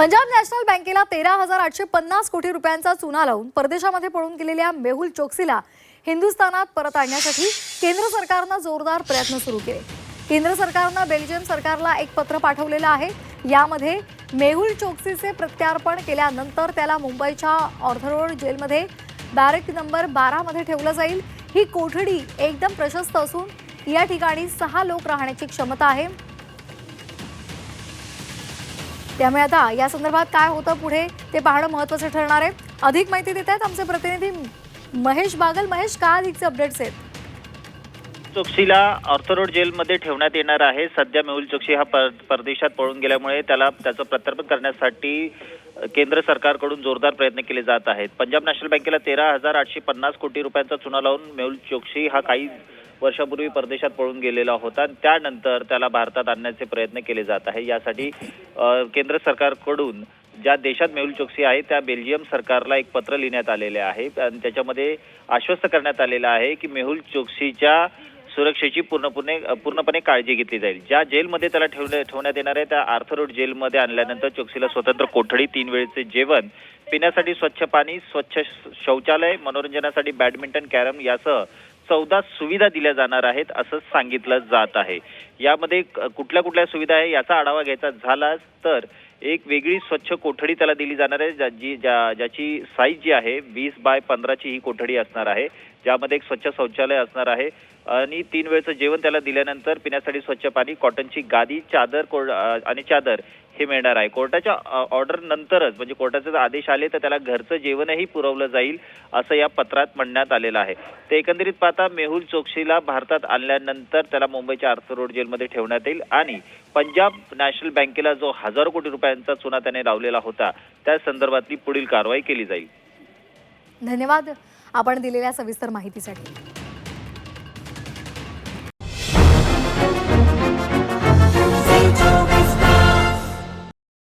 Punjab national बँकेला तेरा हजार आठशे पन्नास कोटी रुपयांचा चुना लावून परदेशामध्ये पळून गेलेल्या मेहुल चोक्सीला हिंदुस्थानात परत आणण्यासाठी केंद्र सरकारनं जोरदार प्रयत्न सुरू केले. केंद्र सरकारनं बेल्जियम सरकारला एक पत्र पाठवलेलं आहे. यामध्ये मेहुल चोक्सीचे प्रत्यार्पण केल्यानंतर त्याला मुंबईच्या ऑर्थरोड जेलमध्ये बॅरेक नंबर बारामध्ये ठेवलं जाईल. ही कोठडी एकदम प्रशस्त असून या ठिकाणी सहा लोक राहण्याची क्षमता आहे. त्यामुळे आता या संदर्भात काय होतं पुढे ते पाहणं महत्वाचं ठरणार आहे. अधिक माहिती देत आहेत आमचे प्रतिनिधी महेश बागल. महेश का अधिकचे अपडेट्स आहेत? चोक्सीला ऑर्थरोड जेलमध्ये ठेवण्यात येणार आहे. सध्या मेहुल चोक्सी हा पर परदेशात पळून गेल्यामुळे त्याला त्याचं प्रत्यर्पण करण्यासाठी केंद्र सरकारकडून जोरदार प्रयत्न केले जात आहेत. पंजाब नॅशनल बँकेला तेरा हजार आठशे पन्नास कोटी रुपयांचा चुना लावून मेहुल चोक्सी हा काही वर्षापूर्वी परदेशात पळून गेलेला होता. आणि त्यानंतर त्याला भारतात आणण्याचे प्रयत्न केले जात आहे. यासाठी केंद्र सरकारकडून ज्या देशात मेहुल चोक्सी आहे त्या बेल्जियम सरकारला एक पत्र लिहिण्यात आलेले आहे. आणि त्याच्यामध्ये आश्वस्त करण्यात आलेलं आहे की मेहुल चोक्सीच्या सुरक्षेची पूर्णपणे पूर्णपणे काळजी घेतली जाईल. ज्या जेलमध्ये त्याला ठेवले ठेवण्यात येणार आहे त्या आर्थरोड जेलमध्ये आणल्यानंतर चोक्सीला स्वतंत्र कोठडी तीन वेळेचे जेवण पिण्यासाठी स्वच्छ पाणी स्वच्छ श- शौचालय मनोरंजनासाठी बॅडमिंटन कॅरम यासह चौदा सुविधा दिल्या जाणार आहेत असं सांगितलं जात आहे. यामध्ये क- कुठल्या कुठल्या सुविधा आहे याचा आढावा घ्यायचा झाला तर एक वेगळी स्वच्छ कोठडी त्याला दिली जाणार आहे ज्या- जी ज्या ज्याची साईज जी आहे वीस बाय पंधराची ही कोठडी असणार आहे ज्यामध्ये एक स्वच्छ शौचालय असणार आहे. आणि तीन वेळचं जेवण त्याला दिल्यानंतर पिण्यासाठी स्वच्छ पाणी कॉटनची गादी चादर कोर- आणि चादर हे मिळणार आहे. कोर्टाच्या ऑर्डर नंतरच म्हणजे कोर्टाचे जर आदेश आले तर त्याला घरचं जेवणही पुरवलं जाईल असं या पत्रात म्हणण्यात आलेलं आहे. ते एकंदरीत पाहता मेहुल चोक्सीला भारतात आणल्यानंतर त्याला मुंबईच्या आर्थर रोड जेलमध्ये ठेवण्यात येईल आणि पंजाब नॅशनल बँकेला जो हजारो कोटी रुपयांचा चुना त्याने लावलेला होता त्या संदर्भातली पुढील कारवाई केली जाईल. धन्यवाद. आपण दिलेल्या सविस्तर माहितीसाठी.